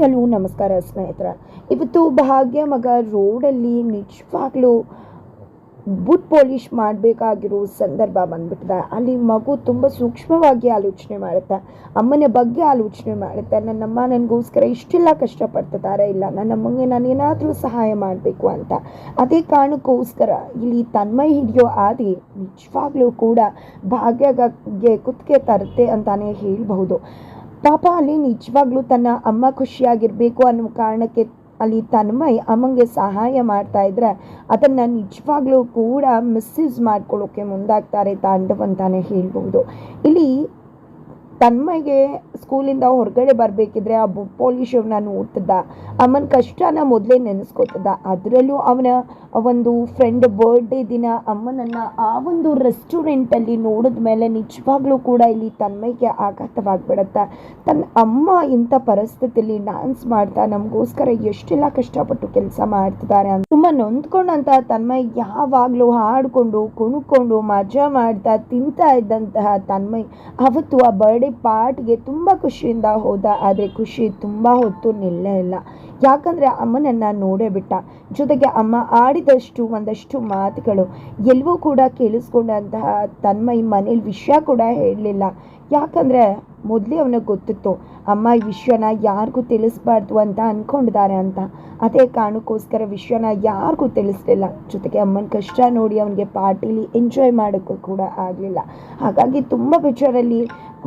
Hello ನಮಸ್ಕಾರ ಸ್ನೇಹಿತರ. ಇವತ್ತು ಭಾಗ್ಯ ಮಗ ರೋಡಲ್ಲಿ ನಿಜವಾಗ್ಲೂ ಬುಟ್ ಪಾಲಿಷ್ ಮಾಡಬೇಕಾಗಿರೋ ಸಂದರ್ಭ ಬಂದ್ಬಿಟ್ಟಿದೆ. ಅಲ್ಲಿ ಮಗು ತುಂಬ ಸೂಕ್ಷ್ಮವಾಗಿ ಆಲೋಚನೆ ಮಾಡುತ್ತೆ. ಅಮ್ಮನ ಬಗ್ಗೆ ಆಲೋಚನೆ ಮಾಡುತ್ತೆ. ನನ್ನಮ್ಮ ನನಗೋಸ್ಕರ ಇಷ್ಟೆಲ್ಲ ಕಷ್ಟಪಡ್ತಿದ್ದಾರೆ. ಇಲ್ಲ ನನ್ನಮ್ಮಗೆ ನಾನು ಏನಾದರೂ ಸಹಾಯ ಮಾಡಬೇಕು ಅಂತ. ಅದೇ ಕಾರಣಕ್ಕೋಸ್ಕರ ಇಲ್ಲಿ ತನ್ಮೈ ಹಿಡಿಯೋ ಆದಿ ನಿಜವಾಗ್ಲೂ ಕೂಡ ಭಾಗ್ಯಗೆ ಕುತ್ತಿಗೆ ತರುತ್ತೆ ಅಂತಾನೆ ಹೇಳ್ಬಹುದು. ಪಾಪ, ಅಲ್ಲಿ ನಿಜವಾಗ್ಲೂ ತನ್ನ ಅಮ್ಮ ಖುಷಿಯಾಗಿರಬೇಕು ಅನ್ನೋ ಕಾರಣಕ್ಕೆ ಅಲ್ಲಿ ತನ್ಮಯ್ ಅಮ್ಮಂಗೆ ಸಹಾಯ ಮಾಡ್ತಾ ಇದ್ರೆ ಅದನ್ನ ನಿಜವಾಗ್ಲೂ ಕೂಡ ಮಿಸ್ಯೂಸ್ ಮಾಡ್ಕೊಳ್ಳೋಕೆ ಮುಂದಾಗ್ತಾರೆ ತಾಂಡವ್ ಅಂತಾನೆ ಹೇಳ್ಬೋದು. ಇಲ್ಲಿ ತನ್ಮಯ್ಗೆ ಸ್ಕೂಲಿಂದ ಹೊರಗಡೆ ಬರಬೇಕಿದ್ರೆ ಆ ಪೊಲೀಸ್ ಅವನ ನೋಡ್ತಿದ್ದ ಅಮ್ಮನ ಕಷ್ಟನ ಮೊದಲೇ ನೆನೆಸ್ಕೊತದ. ಅದರಲ್ಲೂ ಅವನ ಒಂದು ಫ್ರೆಂಡ್ ಬರ್ಡೇ ದಿನ ಅಮ್ಮನನ್ನು ಆ ಒಂದು ರೆಸ್ಟೋರೆಂಟಲ್ಲಿ ನೋಡಿದ ಮೇಲೆ ನಿಜವಾಗ್ಲೂ ಕೂಡ ಇಲ್ಲಿ ತನ್ಮೈಗೆ ಆಘಾತವಾಗ್ಬಿಡತ್ತೆ. ತನ್ನ ಅಮ್ಮ ಇಂಥ ಪರಿಸ್ಥಿತಿಯಲ್ಲಿ ಡ್ಯಾನ್ಸ್ ಮಾಡ್ತಾ ನಮಗೋಸ್ಕರ ಎಷ್ಟೆಲ್ಲ ಕಷ್ಟಪಟ್ಟು ಕೆಲಸ ಮಾಡ್ತಿದ್ದಾರೆ ಅಂತ ತುಂಬ ನೊಂದ್ಕೊಂಡಂತ ತನ್ಮಯ್ ಯಾವಾಗಲೂ ಹಾಡ್ಕೊಂಡು, ಕುಣ್ಕೊಂಡು, ಮಜಾ ಮಾಡ್ತಾ ತಿಂತಾ ಇದ್ದಂತಹ ತನ್ಮಯ್ ಅವತ್ತು ಆ ಬರ್ಡೇ ಪಾರ್ಟ್ಗೆ ತುಂಬ ಖುಷಿಯಿಂದ ಹೋದ, ಆದರೆ ಖುಷಿ ತುಂಬ ಹೊತ್ತು ನಿಲ್ಲೇ ಇಲ್ಲ. ಯಾಕಂದರೆ ಅಮ್ಮನನ್ನು ನೋಡೇ ಬಿಟ್ಟ. ಜೊತೆಗೆ ಅಮ್ಮ ಆಡಿದಷ್ಟು ಒಂದಷ್ಟು ಮಾತುಗಳು. ಎಲ್ಲವೂ ಕೂಡ ಕೇಳಿಸ್ಕೊಂಡಂತಹ ತನ್ಮಯ್ ಮನೇಲಿ ವಿಷಯ ಕೂಡ ಹೇಳಲಿಲ್ಲ. ಯಾಕಂದರೆ ಮೊದಲೇ ಅವನಿಗೆ ಗೊತ್ತಿತ್ತು, ಅಮ್ಮ, ಈ ವಿಷಯನ ಯಾರಿಗೂ ತಿಳಿಸ್ಬಾರ್ದು ಅಂತ ಅಂದ್ಕೊಂಡಿದ್ದಾರೆ ಅಂತ. ಅದೇ ಕಾರಣಕ್ಕೋಸ್ಕರ ವಿಷಯನ ಯಾರಿಗೂ ತಿಳಿಸ್ಲಿಲ್ಲ. ಜೊತೆಗೆ ಅಮ್ಮನ ಕಷ್ಟ ನೋಡಿ ಅವನಿಗೆ ಪಾರ್ಟಿಲಿ ಎಂಜಾಯ್ ಮಾಡೋಕ್ಕೂ ಕೂಡ ಆಗಲಿಲ್ಲ. ಹಾಗಾಗಿ ತುಂಬ ಬೇಜಾರಲ್ಲಿ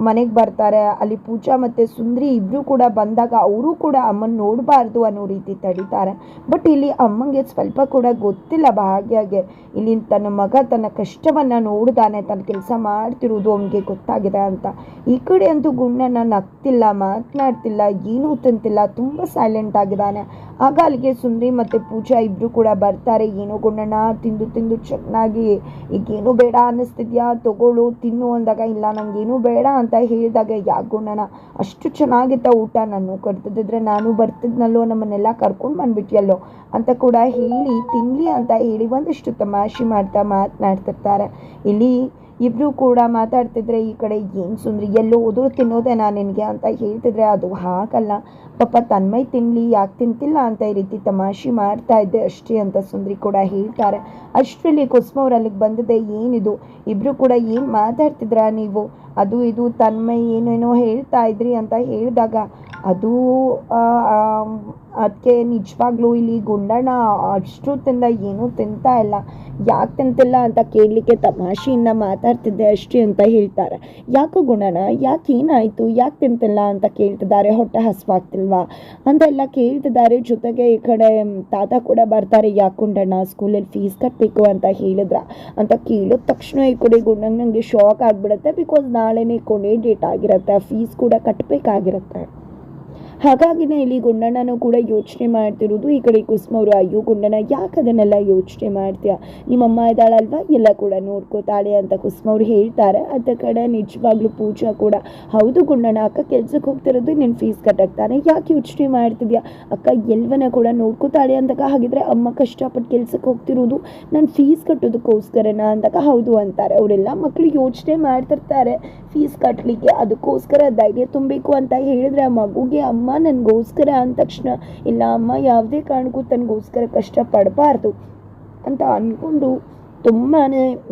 ಮನೆಗೆ ಬರ್ತಾರೆ. ಅಲ್ಲಿ ಪೂಜಾ ಮತ್ತು ಸುಂದ್ರಿ ಇಬ್ಬರು ಕೂಡ ಬಂದಾಗ ಅವರು ಕೂಡ ಅಮ್ಮನ ನೋಡಬಾರ್ದು ಅನ್ನೋ ರೀತಿ ತಡೀತಾರೆ. ಬಟ್ ಇಲ್ಲಿ ಅಮ್ಮಂಗೆ ಸ್ವಲ್ಪ ಕೂಡ ಗೊತ್ತಿಲ್ಲ ಭಾಗ್ಯಾಗೆ. ಇಲ್ಲಿ ತನ್ನ ಮಗ ತನ್ನ ಕಷ್ಟವನ್ನು ನೋಡಿದಾನೆ, ತನ್ನ ಕೆಲಸ ಮಾಡ್ತಿರೋದು ಅವನಿಗೆ ಗೊತ್ತಾಗಿದೆ ಅಂತ. ಈ ಕಡೆ ಅಂತೂ ಗುಂಡನ ನಗ್ತಿಲ್ಲ, ಮಾತನಾಡ್ತಿಲ್ಲ, ಏನೂ ತಿಂತಿಲ್ಲ, ತುಂಬ ಸೈಲೆಂಟ್ ಆಗಿದ್ದಾನೆ. ಆಗ ಅಲ್ಲಿಗೆ ಸುಂದ್ರಿ ಮತ್ತು ಪೂಜಾ ಇಬ್ಬರು ಕೂಡ ಬರ್ತಾರೆ. ಏನೋ ಗುಂಡಣ್ಣ ತಿಂದು ತಿಂದು ಚೆನ್ನಾಗಿ, ಈಗೇನು ಬೇಡ ಅನ್ನಿಸ್ತಿದ್ಯಾ? ತಗೊಳ್ಳು, ತಿನ್ನು ಅಂದಾಗ, ಇಲ್ಲ ನನಗೇನು ಬೇಡ ಅಂತ ಹೇಳಿದಾಗ, ಯಾ ಗುಂಡಣ್ಣ ಅಷ್ಟು ಚೆನ್ನಾಗಿತ್ತ ಊಟ? ನಾನು ಕರ್ತಿದ್ರೆ ನಾನು ಬರ್ತಿದ್ನಲ್ಲೋ, ನಮ್ಮನ್ನೆಲ್ಲ ಕರ್ಕೊಂಡು ಬಂದ್ಬಿಟ್ಟಿಯಲ್ಲೋ ಅಂತ ಕೂಡ ಹೇಳಿ, ತಿನ್ಲಿ ಅಂತ ಹೇಳಿ ಒಂದಿಷ್ಟು ತಮಾಷೆ ಮಾಡ್ತಾ ಮಾತನಾಡ್ತಿರ್ತಾರೆ. ಇಲ್ಲಿ ಇಬ್ಬರು ಕೂಡ ಮಾತಾಡ್ತಿದ್ರೆ, ಈ ಕಡೆ ಏನು ಸುಂದ್ರಿ? ಎಲ್ಲೋ ಉದುರು ತಿನ್ನೋದೆ ನಾನು ನಿನಗೆ ಅಂತ ಹೇಳ್ತಿದ್ರೆ, ಅದು ಹಾಕಲ್ಲ ಪಾಪ ತನ್ಮೈ ತಿನ್ನಲಿ ಯಾಕೆ ತಿಂತಿಲ್ಲ ಅಂತ ಈ ರೀತಿ ತಮಾಷೆ ಮಾಡ್ತಾ ಇದ್ದೆ ಅಷ್ಟೇ ಅಂತ ಸುಂದ್ರಿ ಕೂಡ ಹೇಳ್ತಾರೆ. ಅಷ್ಟರಲ್ಲಿ ಕುಸುಮ ಅವ್ರು ಅಲ್ಲಿಗೆ ಬಂದಿದೆ, ಏನಿದು? ಇಬ್ಬರು ಕೂಡ ಏನು ಮಾತಾಡ್ತಿದ್ರ ನೀವು? ಅದು ಇದು ತನ್ಮೈ ಏನೇನೋ ಹೇಳ್ತಾ ಇದ್ರಿ ಅಂತ ಹೇಳಿದಾಗ, ಅದು ಅದಕ್ಕೆ ನಿಜವಾಗ್ಲೂ ಇಲ್ಲಿ ಗುಂಡಣ್ಣ ಅಷ್ಟೊತ್ತಿಂದ ಏನೂ ತಿಂತಾ ಇಲ್ಲ. ಯಾಕೆ ತಿಂತಿಲ್ಲ ಅಂತ ಕೇಳಲಿಕ್ಕೆ ತಮಾಷೆಯಿಂದ ಮಾತಾಡ್ತಿದ್ದೆ ಅಷ್ಟೇ ಅಂತ ಹೇಳ್ತಾರೆ. ಯಾಕೋ ಗುಂಡಣ್ಣ, ಯಾಕೆ ಏನಾಯಿತು, ಯಾಕೆ ತಿಂತಿಲ್ಲ ಅಂತ ಕೇಳ್ತಿದ್ದಾರೆ, ಹೊಟ್ಟೆ ಹಸ್ವಾಗ್ತಿಲ್ವಾ? ಅಂತೆಲ್ಲ ಕೇಳ್ತಿದ್ದಾರೆ. ಜೊತೆಗೆ ಈ ಕಡೆ ತಾತ ಕೂಡ ಬರ್ತಾರೆ, ಯಾಕೆ ಗುಂಡಣ್ಣ ಸ್ಕೂಲಲ್ಲಿ ಫೀಸ್ ಕಟ್ಟಬೇಕು ಅಂತ ಹೇಳಿದ್ರ? ಅಂತ ಕೇಳಿದ ತಕ್ಷಣ ಈ ಕಡೆ ಗುಂಡಣ್ಣ ನನಗೆ ಶಾಕ್ ಆಗಿಬಿಡುತ್ತೆ ಬಿಕಾಸ್ ನಾಳೆನೇ ಕೊನೆ ಡೇಟ್ ಆಗಿರುತ್ತೆ, ಫೀಸ್ ಕೂಡ ಕಟ್ಟಬೇಕಾಗಿರುತ್ತೆ ಹಾಗಾಗಿನೇ ಇಲ್ಲಿ ಗುಂಡಣ್ಣನೂ ಕೂಡ ಯೋಚನೆ ಮಾಡ್ತಿರೋದು, ಈ ಕಡೆ ಕುಸುಮ ಅವರು, ಅಯ್ಯೋ ಗುಂಡಣ್ಣ, ಯಾಕೆ ಅದನ್ನೆಲ್ಲ ಯೋಚನೆ ಮಾಡ್ತೀಯ? ನಿಮ್ಮಮ್ಮ ಇದ್ದಾಳಲ್ವಾ? ಎಲ್ಲ ಕೂಡ ನೋಡ್ಕೋತಾಳೆ ಅಂತ ಕುಸುಮ ಅವ್ರು ಹೇಳ್ತಾರೆ. ಅದ ಕಡೆ ನಿಜವಾಗ್ಲೂ ಪೂಜಾ ಕೂಡ, ಹೌದು ಗುಂಡಣ್ಣ, ಅಕ್ಕ ಕೆಲ್ಸಕ್ಕೆ ಹೋಗ್ತಿರೋದು ನಿನ್ನ ಫೀಸ್ ಕಟ್ಟಾಗ್ತಾನೆ ಯಾಕೆ ಯೋಚನೆ ಮಾಡ್ತಿದ್ಯಾ? ಅಕ್ಕ ಎಲ್ವನ ಕೂಡ ನೋಡ್ಕೋತಾಳೆ ಅಂದಾಗ ಹಾಗಿದ್ರೆ ಅಮ್ಮ ಕಷ್ಟಪಟ್ಟು ಕೆಲ್ಸಕ್ಕೆ ಹೋಗ್ತಿರೋದು, ನಾನು ಫೀಸ್ ಕಟ್ಟೋದಕ್ಕೋಸ್ಕರನ ಅಂದಾಗ ಹೌದು ಅಂತಾರೆ. ಅವರೆಲ್ಲ ಮಕ್ಕಳು ಯೋಚನೆ ಮಾಡ್ತಿರ್ತಾರೆ ಫೀಸ್ ಕಟ್ಟಲಿಕ್ಕೆ ಅದಕ್ಕೋಸ್ಕರ ಧೈರ್ಯ ತುಂಬಬೇಕು ಅಂತ ಹೇಳಿದ್ರೆ ಆ ಮಗುಗೆ ಅಮ್ಮ ನನಗೋಸ್ಕರ ಅಂದ ತಕ್ಷಣ ಇಲ್ಲ ಅಮ್ಮ ಯಾವುದೇ ಕಾರಣಕ್ಕೂ ತನಗೋಸ್ಕರ ಕಷ್ಟ ಪಡಬಾರ್ದು ಅಂತ ಅಂದ್ಕೊಂಡು ತುಂಬಾ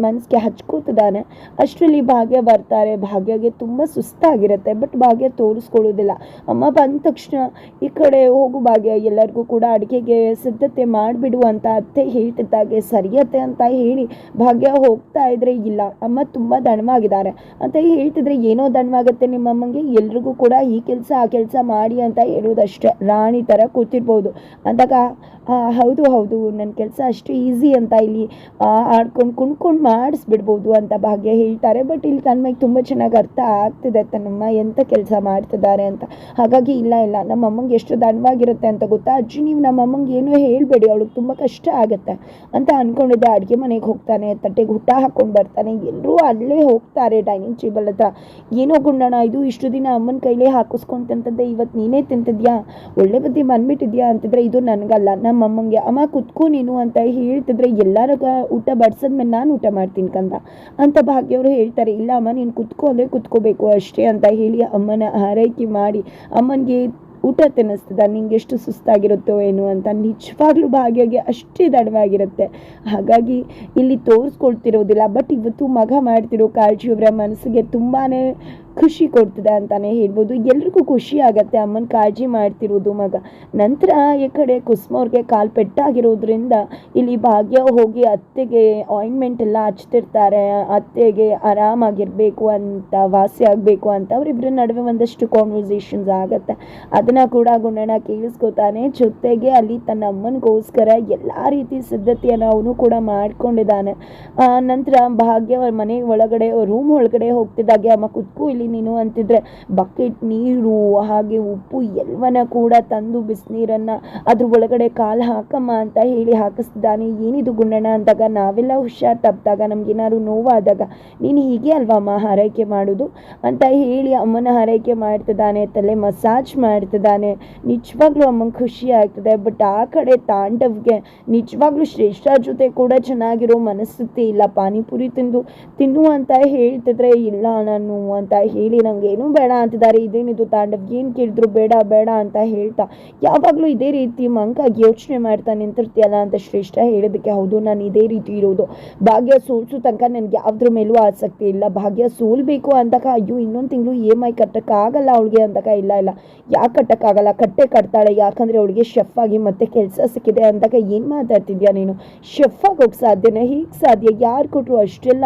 ಮನಸ್ಸಿಗೆ ಹಚ್ಕೋತಿದ್ದಾನೆ. ಅಷ್ಟರಲ್ಲಿ ಭಾಗ್ಯ ಬರ್ತಾರೆ. ಭಾಗ್ಯಗೆ ತುಂಬ ಸುಸ್ತಾಗಿರುತ್ತೆ. ಬಟ್ ಭಾಗ್ಯ ತೋರಿಸ್ಕೊಳ್ಳೋದಿಲ್ಲ. ಅಮ್ಮ ಬಂದ ತಕ್ಷಣ ಈ ಕಡೆ ಹೋಗು ಭಾಗ್ಯ. ಎಲ್ಲರಿಗೂ ಕೂಡ ಅಡುಗೆಗೆ ಸಿದ್ಧತೆ ಮಾಡಿಬಿಡು ಅಂತ ಅತ್ತೆ ಹೇಳ್ತಿದ್ದಾಗೆ. ಸರಿಯತ್ತೆ ಅಂತ ಹೇಳಿ ಭಾಗ್ಯ ಹೋಗ್ತಾ ಇದ್ರೆ ಇಲ್ಲ. ಅಮ್ಮ ತುಂಬ ದಣವಾಗಿದ್ದಾರೆ. ಅಂತ ಹೇಳ್ತಿದ್ರೆ ಏನೋ ದಣವಾಗುತ್ತೆ ನಿಮ್ಮ ಅಮ್ಮಂಗೆ. ಎಲ್ರಿಗೂ ಕೂಡ ಈ ಕೆಲಸ, ಆ ಕೆಲಸ ಮಾಡಿ ಅಂತ ಹೇಳೋದಷ್ಟೇ. ರಾಣಿ ಥರ ಕೂತಿರ್ಬೋದು. ಅಂದಾಗ ಹೌದು ಹೌದು. ನನ್ನ ಕೆಲಸ ಅಷ್ಟು ಈಸಿ ಅಂತ ಇಲ್ಲಿ ಆಡ್ಕೊಂಡು ಕುಣ್ಕೊಂಡು ಮಾಡಿಸ್ಬಿಡ್ಬೋದು ಅಂತ ಭಾಗ್ಯ ಹೇಳ್ತಾರೆ. ಬಟ್ ಇಲ್ಲಿ ತನ್ಮಗೆ ತುಂಬ ಚೆನ್ನಾಗಿ ಅರ್ಥ ಆಗ್ತಿದೆ. ತನ್ನಮ್ಮ ಎಂಥ ಕೆಲಸ ಮಾಡ್ತಿದ್ದಾರೆ ಅಂತ. ಹಾಗಾಗಿ ಇಲ್ಲ ಇಲ್ಲ. ನಮ್ಮಮ್ಮಂಗೆ ಎಷ್ಟು ದಂಡವಾಗಿರುತ್ತೆ ಅಂತ ಗೊತ್ತಾ? ಅಜ್ಜಿ, ನೀವು ನಮ್ಮ ಅಮ್ಮಂಗೆ ಏನೂ ಹೇಳಬೇಡಿ. ಅವಳಿಗೆ ತುಂಬ ಕಷ್ಟ ಆಗುತ್ತೆ ಅಂತ ಅಂದ್ಕೊಂಡಿದ್ದೆ ಅಡುಗೆ ಮನೆಗೆ ಹೋಗ್ತಾನೆ, ತಟ್ಟೆಗೆ ಹುಟ್ಟ ಹಾಕ್ಕೊಂಡು ಬರ್ತಾನೆ. ಎಲ್ಲರೂ ಅಲ್ಲೇ ಹೋಗ್ತಾರೆ ಡೈನಿಂಗ್ ಟೇಬಲ್ ಹತ್ರ. ಏನೋ ಗುಂಡಣ ಇದು, ಇಷ್ಟು ದಿನ ಅಮ್ಮನ ಕೈಲೇ ಹಾಕಿಸ್ಕೊಂಡು ತಿಂತದ್ದೆ ಇವತ್ತು ನೀನೇ ತಿಂತಿದ್ಯಾ? ಒಳ್ಳೆ ಬುದ್ಧಿ ಬಂದ್ಬಿಟ್ಟಿದ್ಯಾ ಅಂತಿದ್ರೆ ಇದು ನನಗಲ್ಲ. ನಮ್ಮ ಅಮ್ಮಂಗೆ, ಅಮ್ಮ ಕುತ್ಕೋ ನೀನು ಅಂತ ಹೇಳ್ತಿದ್ರೆ ಎಲ್ಲರೂ ಊಟ ಬಡ್ಸದ್ಮೇಲೆ ನಾನು ಊಟ ಮಾಡ್ತೀನಿ ಕಂದ. ಅಂತ ಭಾಗ್ಯವರು ಹೇಳ್ತಾರೆ ಇಲ್ಲ ಅಮ್ಮ ನೀನು ಕುತ್ಕೋ ಅಂದರೆ ಕುತ್ಕೋಬೇಕು ಅಷ್ಟೇ ಅಂತ ಹೇಳಿ ಅಮ್ಮನ ಆರೈಕೆ ಮಾಡಿ ಅಮ್ಮನಿಗೆ ಊಟ ತಿನ್ನಿಸ್ತದ, ನಿಂಗೆ ಎಷ್ಟು ಸುಸ್ತಾಗಿರುತ್ತೋ ಏನು ಅಂತ ನಿಜವಾಗ್ಲೂ ಭಾಗ್ಯಗೆ ಅಷ್ಟೇ ದಡವಾಗಿರುತ್ತೆ. ಹಾಗಾಗಿ ಇಲ್ಲಿ ತೋರಿಸ್ಕೊಳ್ತಿರೋದಿಲ್ಲ ಬಟ್ ಇವತ್ತು ಮಗ ಮಾಡ್ತಿರೋ ಕಾಳಜಿ ಅವರ ಮನಸ್ಸಿಗೆ ತುಂಬಾ ಖುಷಿ ಕೊಡ್ತದೆ ಅಂತಾನೆ ಹೇಳ್ಬೋದು. ಎಲ್ರಿಗೂ ಖುಷಿ ಆಗತ್ತೆ ಅಮ್ಮನ ಕಾಳಜಿ ಮಾಡ್ತಿರೋದು ಮಗ. ನಂತರ ಈ ಕಡೆ ಕುಸುಮ ಅವ್ರಿಗೆ ಕಾಲು ಪೆಟ್ಟಾಗಿರೋದ್ರಿಂದ ಇಲ್ಲಿ ಭಾಗ್ಯ ಹೋಗಿ ಅತ್ತೆಗೆ ಆಯಿಂಟ್ಮೆಂಟ್ ಎಲ್ಲ ಹಚ್ತಿರ್ತಾರೆ. ಅತ್ತೆಗೆ ಆರಾಮಾಗಿರ್ಬೇಕು ಅಂತ, ವಾಸಿ ಆಗಬೇಕು ಅಂತ ಅವರಿಬ್ಬರ ನಡುವೆ ಒಂದಷ್ಟು ಕಾನ್ವರ್ಸೇಷನ್ಸ್ ಆಗತ್ತೆ. ಅದನ್ನ ಕೂಡ ಗುಂಡಣ್ಣ ಕೇಳಿಸ್ಕೊತಾನೆ. ಜೊತೆಗೆ ಅಲ್ಲಿ ತನ್ನ ಅಮ್ಮನಿಗೋಸ್ಕರ ಎಲ್ಲ ರೀತಿ ಸಿದ್ಧತೆಯನ್ನು ಅವನು ಕೂಡ ಮಾಡ್ಕೊಂಡಿದ್ದಾನೆ. ನಂತರ ಭಾಗ್ಯ ಮನೆ ಒಳಗಡೆ ರೂಮ್ ಒಳಗಡೆ ಹೋಗ್ತಿದ್ದಾಗೆ ಅಮ್ಮ ಕುತ್ಕು ಇಲ್ಲಿ ನೀನು ಅಂತಿದ್ರೆ ಬಕೆಟ್ ನೀರು, ಹಾಗೆ ಉಪ್ಪು ಎಲ್ಲವನ್ನ ಕೂಡ ತಂದು ಬಿಸಿನೀರನ್ನ ಅದ್ರ ಒಳಗಡೆ ಕಾಲು ಹಾಕಮ್ಮ ಅಂತ ಹೇಳಿ ಹಾಕಿಸ್ತಿದ್ದಾನೆ. ಏನಿದು ಗುಂಡಣ್ಣ ಅಂದಾಗ? ನಾವೆಲ್ಲ ಹುಷಾರ್ ತಪ್ಪಿದಾಗ ನಮ್ಗೇನಾದ್ರು ನೋವಾದಾಗ ನೀನು ಹೀಗೆ ಅಲ್ವಮ್ಮ ಹಾರೈಕೆ ಮಾಡೋದು? ಅಂತ ಹೇಳಿ ಅಮ್ಮನ ಹಾರೈಕೆ ಮಾಡ್ತಿದ್ದಾನೆ, ತಲೆ ಮಸಾಜ್ ಮಾಡ್ತಿದ್ದಾನೆ. ನಿಜವಾಗ್ಲೂ ಅಮ್ಮನ್ ಖುಷಿ ಆಗ್ತದೆ, ಬಟ್ ಆ ಕಡೆ ತಾಂಡವ್ಗೆ ನಿಜವಾಗ್ಲೂ ಶ್ರೇಷ್ಠ ಜೊತೆ ಕೂಡ ಚೆನ್ನಾಗಿರೋ ಮನಸ್ಥಿತಿ ಇಲ್ಲ ಪಾನಿಪುರಿ ತಿಂದು ತಿನ್ನು ಅಂತ ಹೇಳ್ತಿದ್ರೆ ಇಲ್ಲ ನಾನು ಅಂತ ಹೇಳಿ, ನಂಗೆ ಏನೂ ಬೇಡ ಅಂತಿದ್ದಾರೆ. ಇದೇನಿದು ತಾಂಡವ್. ಏನು ಕೇಳಿದ್ರು ಬೇಡ ಬೇಡ ಅಂತ ಹೇಳ್ತಾ ಯಾವಾಗಲೂ ಇದೇ ರೀತಿ ಮಂಕಾಗಿ ಯೋಚನೆ ಮಾಡ್ತಾ ನಿಂತಿರ್ತೀಯಲ್ಲ ಅಂತ ಶ್ರೇಷ್ಠ ಹೇಳೋದಕ್ಕೆ ಹೌದು, ನಾನು ಇದೇ ರೀತಿ ಇರೋದು. ಭಾಗ್ಯ ಸೋಲ್ಸೋ ತನಕ ನನಗೆ ಯಾವ್ದ್ರ ಮೇಲೂ ಆಸಕ್ತಿ ಇಲ್ಲ. ಭಾಗ್ಯ ಸೋಲ್ಬೇಕು ಅಂದಾಗ ಅಯ್ಯೋ, ಇನ್ನೊಂದು ತಿಂಗಳು ಇ ಎಂ ಐ ಕಟ್ಟಕ್ಕಾಗಲ್ಲ ಅವಳಿಗೆ ಅಂದಾಗ ಇಲ್ಲ ಇಲ್ಲ. ಯಾಕೆ ಕಟ್ಟಕ್ಕಾಗಲ್ಲ ಕಟ್ಟೆ ಕಟ್ತಾಳೆ. ಯಾಕಂದರೆ ಅವಳಿಗೆ ಶೆಫ್ ಆಗಿ ಮತ್ತೆ ಕೆಲಸ ಸಿಕ್ಕಿದೆ ಅಂದಾಗ ಏನು ಮಾತಾಡ್ತಿದ್ಯಾ ನೀನು? ಶೆಫ್ ಆಗೋಕೆ ಸಾಧ್ಯನೇ? ಹೀಗೆ ಸಾಧ್ಯ? ಯಾರು ಕೊಟ್ಟರು ಅಷ್ಟೆಲ್ಲ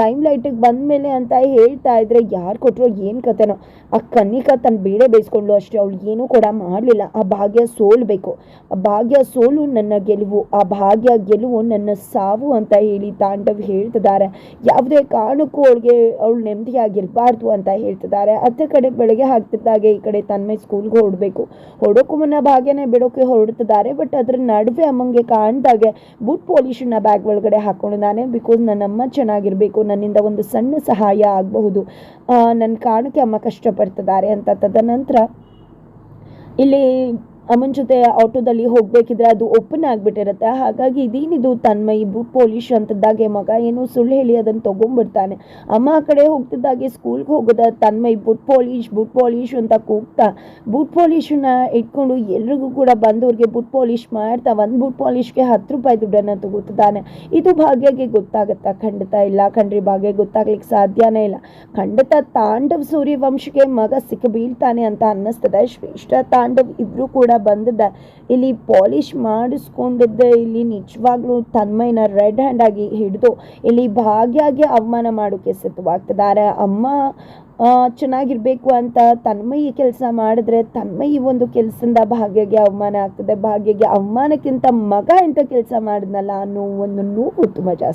ಲೈಮ್ ಲೈಟಿಗೆ ಬಂದಮೇಲೆ ಅಂತ ಹೇಳ್ತಾ ಇದ್ರೆ ಯಾರು ಕೊಟ್ಟರೋ ಏನು ಕತೆನೋ. ಆ ಕನ್ನಿಕಾ ತನ್ನ ಬೇಡೆ ಬೇಯಿಸ್ಕೊಂಡು ಅಷ್ಟೇ ಅವಳು ಏನೂ ಕೂಡ ಮಾಡಲಿಲ್ಲ. ಆ ಭಾಗ್ಯ ಸೋಲ್ಬೇಕು ಆ ಭಾಗ್ಯ ಸೋಲು ನನ್ನ ಗೆಲುವು. ಆ ಭಾಗ್ಯ ಗೆಲುವು ನನ್ನ ಸಾವು ಅಂತ ಹೇಳಿ ತಾಂಡವ್ ಹೇಳ್ತಿದ್ದಾರೆ. ಯಾವುದೇ ಕಾರಣಕ್ಕೂ ಅವಳಿಗೆ ಅವಳು ನೆಮ್ಮದಿಯಾಗಿರಬಾರ್ದು ಅಂತ ಹೇಳ್ತಿದ್ದಾರೆ. ಅತ್ತ ಕಡೆ ಬೆಳಗ್ಗೆ ಹಾಕ್ತಿದ್ದಾಗೆ ಈ ಕಡೆ ತನ್ಮೈ ಸ್ಕೂಲ್ಗೆ ಹೊರಡಬೇಕು. ಹೊಡೋಕ್ಕೂ ಮುನ್ನ ಭಾಗ್ಯನೇ ಬಿಡೋಕೆ ಹೊರಡ್ತಿದ್ದಾರೆ. ಬಟ್ ಅದ್ರ ನಡುವೆ ಅಮ್ಮಂಗೆ ಕಾಣ್ದಾಗೆ ಬೂಟ್ ಪಾಲಿಶನ್ನ ಬ್ಯಾಗ್ ಒಳಗಡೆ ಹಾಕೊಂಡಿದ್ದಾನೆ ಬಿಕಾಸ್ ನನ್ನಮ್ಮ ಚೆನ್ನಾಗಿರಬೇಕು. ನನ್ನಿಂದ ಒಂದು ಸಣ್ಣ ಸಹಾಯ ಆಗಬಹುದು. ನನ್ನ ಕಾಣಿಕೆ ಅಮ್ಮ ಕಷ್ಟಪಡ್ತಿದ್ದಾರೆ ಅಂತ. ತದನಂತರ ಇಲ್ಲಿ ಅಮ್ಮನ ಜೊತೆ ಆಟೋದಲ್ಲಿ ಹೋಗ್ಬೇಕಿದ್ರೆ ಅದು ಓಪನ್ ಆಗಿಬಿಟ್ಟಿರುತ್ತೆ. ಹಾಗಾಗಿ ಇದೇನಿದು ತನ್ಮಯಿ ಬೂಟ್ ಪೋಲಿಶ್ ಅಂತದ್ದಾಗೆ ಮಗ, ಏನು ಸುಳ್ಳು ಹೇಳಿ ಅದನ್ನು ತೊಗೊಂಡ್ಬಿಡ್ತಾನೆ. ಅಮ್ಮ ಆ ಕಡೆ ಹೋಗ್ತಿದ್ದಾಗೆ ಸ್ಕೂಲ್ಗೆ ಹೋಗೋದ Tanmayi boot polish boot polish ಅಂತ ಕೂಗ್ತಾ. ಬೂಟ್ ಪಾಲಿಶನ್ನ ಇಟ್ಕೊಂಡು ಎಲ್ರಿಗೂ ಕೂಡ ಬಂದವ್ರಿಗೆ ಬೂಟ್ ಪಾಲಿಶ್ ಮಾಡ್ತಾ ಒಂದು ಬೂಟ್ ಪಾಲಿಶ್ಗೆ ಹತ್ತು ರೂಪಾಯಿ ದುಡ್ಡನ್ನು ತಗೋತಿದ್ದಾನೆ. ಇದು ಭಾಗ್ಯಗೆ ಗೊತ್ತಾಗುತ್ತಾ? ಖಂಡಿತ ಇಲ್ಲ ಕಣ್ರಿ, ಭಾಗ್ಯ ಗೊತ್ತಾಗ್ಲಿಕ್ಕೆ ಸಾಧ್ಯನೇ ಇಲ್ಲ. ಖಂಡಿತ ತಾಂಡವ್ ಸೂರ್ಯವಂಶಕ್ಕೆ ಮಗ ಸಿಕ್ಕ ಬೀಳ್ತಾನೆ ಅಂತ ಅನ್ನಿಸ್ತದೆ. ಶ್ರೇಷ್ಠ ತಾಂಡವ್ ಇಬ್ರು ಕೂಡ ಬಂದಿದ್ದ ಇಲ್ಲಿ ಪಾಲಿಶ್ ಮಾಡಿಸ್ಕೊಂಡಿದ್ದೆ. ಇಲ್ಲಿ ನಿಜವಾಗ್ಲೂ ತನ್ಮೈನ ರೆಡ್ ಹ್ಯಾಂಡ್ ಆಗಿ ಹಿಡಿದು ಇಲ್ಲಿ ಭಾಗ್ಯಾಗಿ ಅವಮಾನ ಮಾಡೋಕೆ ಸಿದ್ಧವಾಗ್ತಿದ್ದಾರೆ. ಅಮ್ಮ ಚೆನ್ನಾಗಿರಬೇಕು ಚೆನ್ನಾಗಿರ್ಬೇಕು ಅಂತ ತನ್ಮಯಿ ಕೆಲಸ ಮಾಡಿದ್ರೆ ತನ್ಮಯಿ ಒಂದು ಕೆಲಸದಿಂದ ಭಾಗ್ಯಗೆ ಅವಮಾನ ಆಗ್ತದೆ. ಭಾಗ್ಯಗೆ ಅವಮಾನಕ್ಕಿಂತ ಮಗ ಇಂಥ ಕೆಲಸ ಮಾಡಿದ್ನಲ್ಲ ಅನ್ನೋ ಒಂದು ನೋವು ತುಂಬ ಜಾಸ್ತಿ.